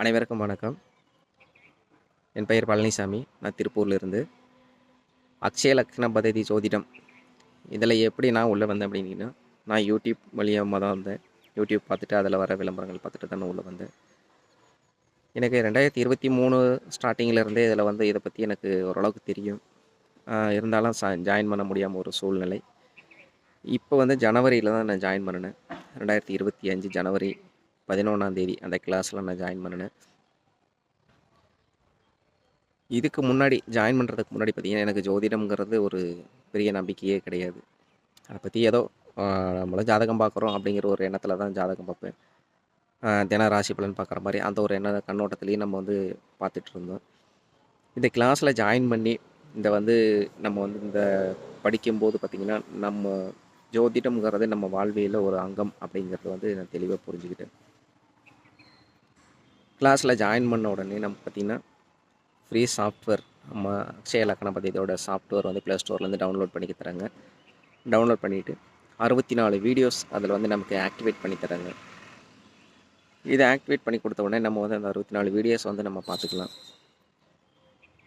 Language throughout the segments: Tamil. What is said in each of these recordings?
அனைவருக்கும் வணக்கம். என் பெயர் பழனிசாமி. நான் திருப்பூர்லேருந்து. அக்ஷய லக்ன பததி ஜோதிடம். இதில் எப்படி நான் உள்ளே வந்தேன் அப்படின்னா நான் யூடியூப் வழியாக தான் வந்தேன். யூடியூப் பார்த்துட்டு அதில் வர விளம்பரங்கள் பார்த்துட்டு தான் நான் உள்ளே வந்தேன். எனக்கு ரெண்டாயிரத்தி இருபத்தி மூணு ஸ்டார்டிங்கில் இருந்தே இதில் வந்து இதை பற்றி எனக்கு ஓரளவுக்கு தெரியும். இருந்தாலும் சா ஜாயின் பண்ண முடியாமல் ஒரு சூழ்நிலை. இப்போ வந்து ஜனவரியில் தான் நான் ஜாயின் பண்ணினேன். ரெண்டாயிரத்தி இருபத்தி அஞ்சு ஜனவரி பதினொன்றாம் தேதி அந்த கிளாஸில் நான் ஜாயின் பண்ணினேன். இதுக்கு முன்னாடி ஜாயின் பண்ணுறதுக்கு முன்னாடி பார்த்திங்கன்னா எனக்கு ஜோதிடம்ங்கிறது ஒரு பெரிய நம்பிக்கையே கிடையாது. அதை பற்றி ஏதோ நம்மளும் ஜாதகம் பார்க்குறோம் அப்படிங்கிற ஒரு எண்ணத்தில் தான் ஜாதகம் பார்ப்பேன் தின ராசி பலன் பார்க்குற மாதிரி அந்த ஒரு எண்ண கண்ணோட்டத்துலேயும் நம்ம வந்து பார்த்துட்டு இருந்தோம். இந்த கிளாஸில் ஜாயின் பண்ணி இந்த வந்து நம்ம வந்து இந்த படிக்கும்போது பார்த்திங்கன்னா நம்ம ஜோதிடம்ங்கிறது நம்ம வாழ்வியில் ஒரு அங்கம் அப்படிங்கிறது வந்து நான் தெளிவாக புரிஞ்சுக்கிட்டேன். கிளாஸில் ஜாயின் பண்ண உடனே நம்ம பார்த்திங்கன்னா ஃப்ரீ சாஃப்ட்வேர் நம்ம அக்ஷய லக்கண பத்தியோட சாஃப்ட்வேர் வந்து ப்ளே ஸ்டோர்லேருந்து டவுன்லோட் பண்ணிக்க தராங்க. டவுன்லோட் பண்ணிவிட்டு அறுபத்தி நாலு வீடியோஸ் அதில் வந்து நமக்கு ஆக்டிவேட் பண்ணி தராங்க. இதை ஆக்டிவேட் பண்ணி கொடுத்த உடனே நம்ம வந்து அந்த அறுபத்தி நாலு வீடியோஸ் வந்து நம்ம பார்த்துக்கலாம்.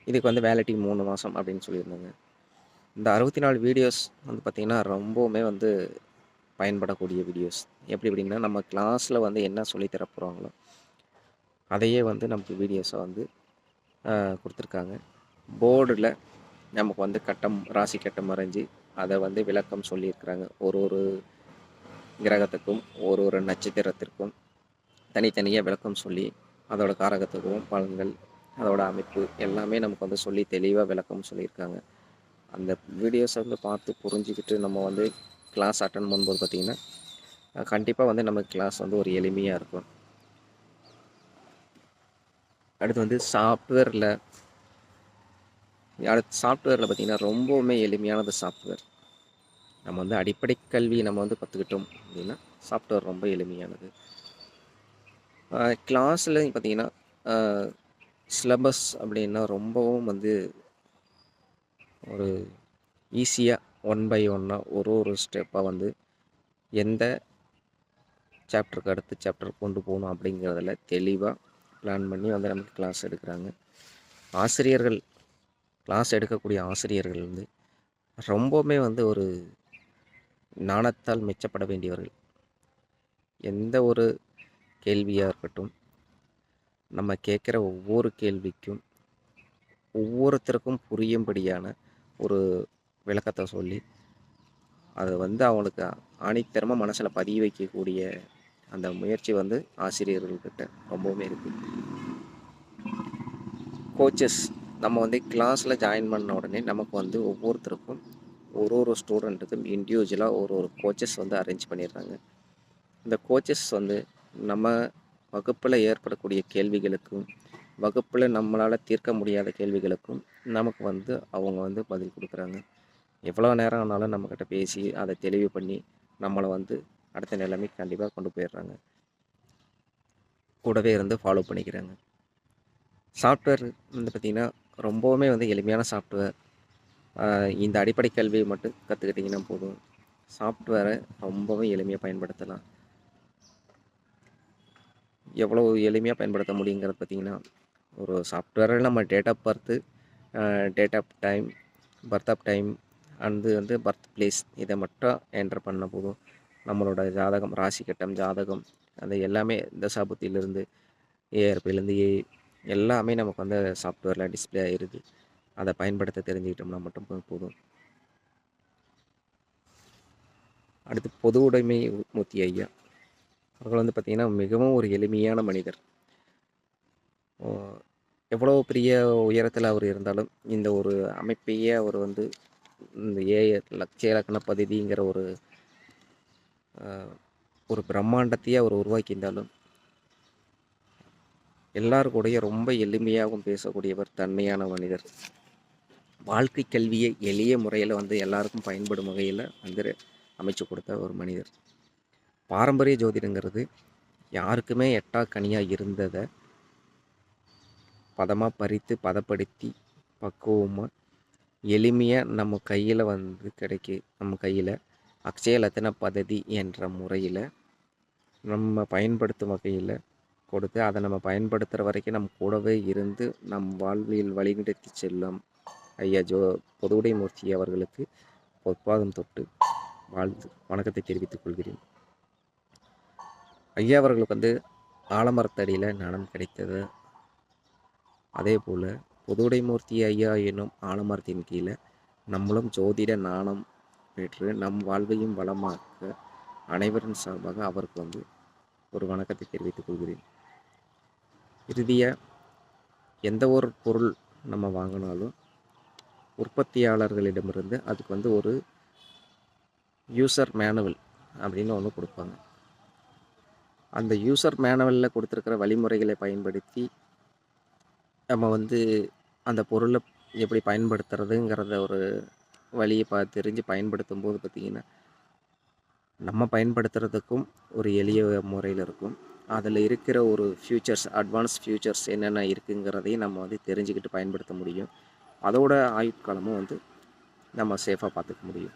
இதுக்கு வந்து வேலிட்டி மூணு மாதம் அப்படின்னு சொல்லியிருந்தாங்க. இந்த அறுபத்தி நாலு வீடியோஸ் வந்து பார்த்திங்கன்னா ரொம்பவுமே வந்து பயன்படக்கூடிய வீடியோஸ் எப்படி அப்படின்னா நம்ம கிளாஸில் வந்து என்ன சொல்லித்தர போகிறாங்களோ அதையே வந்து நமக்கு வீடியோஸை வந்து கொடுத்துருக்காங்க. போர்டில் நமக்கு வந்து கட்டம் ராசி கட்டம் வரைஞ்சி அதை வந்து விளக்கம் சொல்லியிருக்கிறாங்க. ஒரு ஒரு கிரகத்துக்கும் ஒரு ஒரு நட்சத்திரத்திற்கும் தனித்தனியாக விளக்கம் சொல்லி அதோட காரகத்துக்கும் பலன்கள் அதோட அமைப்பு எல்லாமே நமக்கு வந்து சொல்லி தெளிவாக விளக்கம் சொல்லியிருக்காங்க. அந்த வீடியோஸை வந்து பார்த்து புரிஞ்சுக்கிட்டு நம்ம வந்து கிளாஸ் அட்டன் பண்ணும்போது பார்த்திங்கன்னா கண்டிப்பாக வந்து நமக்கு கிளாஸ் வந்து ஒரு எளிமையாக இருக்கும். அடுத்து வந்து சாஃப்ட்வேரில் அடுத்து சாஃப்ட்வேரில் பார்த்திங்கன்னா ரொம்பவுமே எளிமையானது சாஃப்ட்வேர் நம்ம வந்து அடிப்படை கல்வி நம்ம வந்து கற்றுக்கிட்டோம் அப்படின்னா சாஃப்ட்வேர் ரொம்ப எளிமையானது. கிளாஸில் பார்த்திங்கன்னா சிலபஸ் அப்படின்னா ரொம்பவும் வந்து ஒரு ஈஸியாக ஒன் பை ஒன்னாக ஒரு ஒரு ஸ்டெப்பாக வந்து எந்த சாப்டருக்கு அடுத்த சாப்டர் கொண்டு போகணும் அப்படிங்கிறதுல தெளிவாக பிளான் பண்ணி வந்து நமக்கு கிளாஸ் எடுக்கிறாங்க. ஆசிரியர்கள் கிளாஸ் எடுக்கக்கூடிய ஆசிரியர்கள் வந்து ரொம்பவுமே வந்து ஒரு நாணத்தால் மெச்சப்பட வேண்டியவர்கள். எந்த ஒரு கேள்வியாக இருக்கட்டும் நம்ம கேட்குற ஒவ்வொரு கேள்விக்கும் ஒவ்வொருத்தருக்கும் புரியும்படியான ஒரு விளக்கத்தை சொல்லி அதை வந்து அவங்களுக்கு ஆணித்தரமாக மனசில் பதிய வைக்கக்கூடிய அந்த முயற்சி வந்து ஆசிரியர்கள்கிட்ட ரொம்பவுமே இருக்குது கோச்சஸ் நம்ம வந்து கிளாஸில் ஜாயின் பண்ண உடனே நமக்கு வந்து ஒவ்வொருத்தருக்கும் ஒரு ஒரு ஸ்டூடெண்ட்டுக்கும் இண்டிவிஜுவலாக ஒரு ஒரு கோச்சஸ் வந்து அரேஞ்ச் பண்ணிடுறாங்க. இந்த கோச்சஸ் வந்து நம்ம வகுப்பில் ஏற்படக்கூடிய கேள்விகளுக்கும் வகுப்பில் நம்மளால் தீர்க்க முடியாத கேள்விகளுக்கும் நமக்கு வந்து அவங்க வந்து பதில் கொடுக்குறாங்க. எவ்வளோ நேரம் ஆனாலும் நம்மக்கிட்ட பேசி அதை தெளிவு பண்ணி நம்மளை வந்து அடுத்த நிலைமைக்கு கண்டிப்பாக கொண்டு போயிடுறாங்க. கூடவே இருந்து ஃபாலோ பண்ணிக்கிறாங்க. சாஃப்ட்வேர் வந்து பார்த்திங்கன்னா ரொம்பவுமே வந்து எளிமையான சாஃப்ட்வேர் இந்த அடிப்படை கல்வியை மட்டும் கற்றுக்கிட்டிங்கன்னா போதும். சாஃப்ட்வேரை ரொம்பவும் எளிமையாக பயன்படுத்தலாம். எவ்வளோ எளிமையாக பயன்படுத்த முடியுங்கிறது பார்த்திங்கன்னா ஒரு சாஃப்ட்வேரில் நம்ம date of birth date of time birth of time and வந்து பர்த் பிளேஸ் இதை மட்டும் என்டர் பண்ண போதும். நம்மளோட ஜாதகம் ராசி கட்டம் ஜாதகம் அது எல்லாமே தசாபுத்தியிலேருந்து ஏஆர்பிலேருந்து ஏ எல்லாமே நமக்கு வந்து சாஃப்ட்வேரில் டிஸ்ப்ளே ஆகிருது அதை பயன்படுத்த தெரிஞ்சுக்கிட்டோம்னா மட்டும் போதும். அடுத்து பொது உடைமை மூர்த்தி ஐயா. அவர்கள் வந்து பார்த்திங்கன்னா மிகவும் ஒரு எளிமையான மனிதர். எவ்வளோ பெரிய உயரத்தில் அவர் இருந்தாலும் இந்த ஒரு அமைப்பையே அவர் வந்து இந்த ஏ லட்சிய இலக்கண பதவிங்கிற ஒரு ஒரு பிரம்மாண்டத்தையே அவர் உருவாக்கியிருந்தாலும் எல்லாருக்கூடைய ரொம்ப எளிமையாகவும் பேசக்கூடியவர் தன்மையான மனிதர். வாழ்க்கை கல்வியை எளிய முறையில் வந்து எல்லாருக்கும் பயன்படும் வகையில் வந்து அமைச்சு கொடுத்த ஒரு மனிதர். பாரம்பரிய ஜோதிடங்கிறது யாருக்குமே எட்டா கனியாக இருந்ததை பதமாக பறித்து பதப்படுத்தி பக்குவமாக எளிமையாக நம்ம கையில் வந்து கிடைக்கு நம்ம கையில் அக்ஷயலத்தன பததி என்ற முறையில் நம்ம பயன்படுத்தும் வகையில் கொடுத்து அதை நம்ம பயன்படுத்துகிற வரைக்கும் நம் கூடவே இருந்து நம் வாழ்வில் வழிநடத்தி செல்லும் ஐயா ஜோ பொதுவுடைமூர்த்தி அவர்களுக்கு பொற்பாதம் தொட்டு வாழ்த்து வணக்கத்தை தெரிவித்துக் கொள்கிறேன். ஐயா அவர்களுக்கு வந்து ஆலமரத்தடியில் நலம் கிடைத்தது. அதே போல் பொதுவுடைமூர்த்தி ஐயா என்னும் ஆலமரத்தின் கீழே நம்மளும் ஜோதிட நாணம் பெற்று நம் வாழ்வையும் வளமாக்க அனைவரின் சார்பாக அவருக்கு வந்து ஒரு வணக்கத்தை தெரிவித்துக் கொள்கிறேன். இறுதியாக எந்த ஒரு பொருள் நம்ம வாங்கினாலும் உற்பத்தியாளர்களிடமிருந்து அதுக்கு வந்து ஒரு யூசர் மேனுவல் அப்படின்னு ஒன்று கொடுப்பாங்க. அந்த யூசர் மேனுவலில் கொடுத்துருக்கிற வழிமுறைகளை பயன்படுத்தி நம்ம வந்து அந்த பொருளை எப்படி பயன்படுத்துறதுங்கிறத ஒரு வழியை பா தெரிஞ்சு பயன்படுத்தும் போது பார்த்திங்கன்னா நம்ம பயன்படுத்துறதுக்கும் ஒரு எளிய முறையில் இருக்கும். அதில் இருக்கிற ஒரு ஃப்யூச்சர்ஸ் அட்வான்ஸ் ஃப்யூச்சர்ஸ் என்னென்ன இருக்குங்கிறதையும் நம்ம வந்து தெரிஞ்சுக்கிட்டு பயன்படுத்த முடியும். அதோட ஆயுட்காலமும் வந்து நம்ம சேஃபாக பார்த்துக்க முடியும்.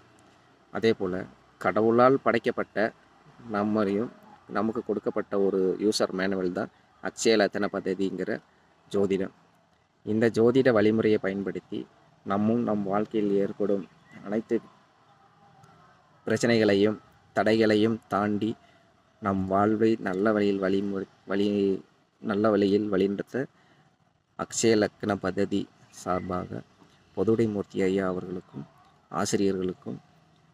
அதே போல் கடவுளால் படைக்கப்பட்ட நம்மளையும் நமக்கு கொடுக்கப்பட்ட ஒரு யூசர் மேனுவல் தான் அச்சயலத்தன பதவிங்கிற ஜோதிடம். இந்த ஜோதிட வழிமுறையை பயன்படுத்தி நம்மும் நம் வாழ்க்கையில் ஏற்படும் அனைத்து பிரச்சனைகளையும் தடைகளையும் தாண்டி நம் வாழ்வை நல்ல வழியில் வழிமுறை வழி நல்ல வழியில் வழிநடத்த அக்ஷய லக்ன பദ്ധதி சார்பாக பொதுடைமூர்த்தி ஐயா அவர்களுக்கும் ஆசிரியர்களுக்கும்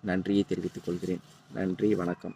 நன்றியை தெரிவித்துக் கொள்கிறேன். நன்றி வணக்கம்.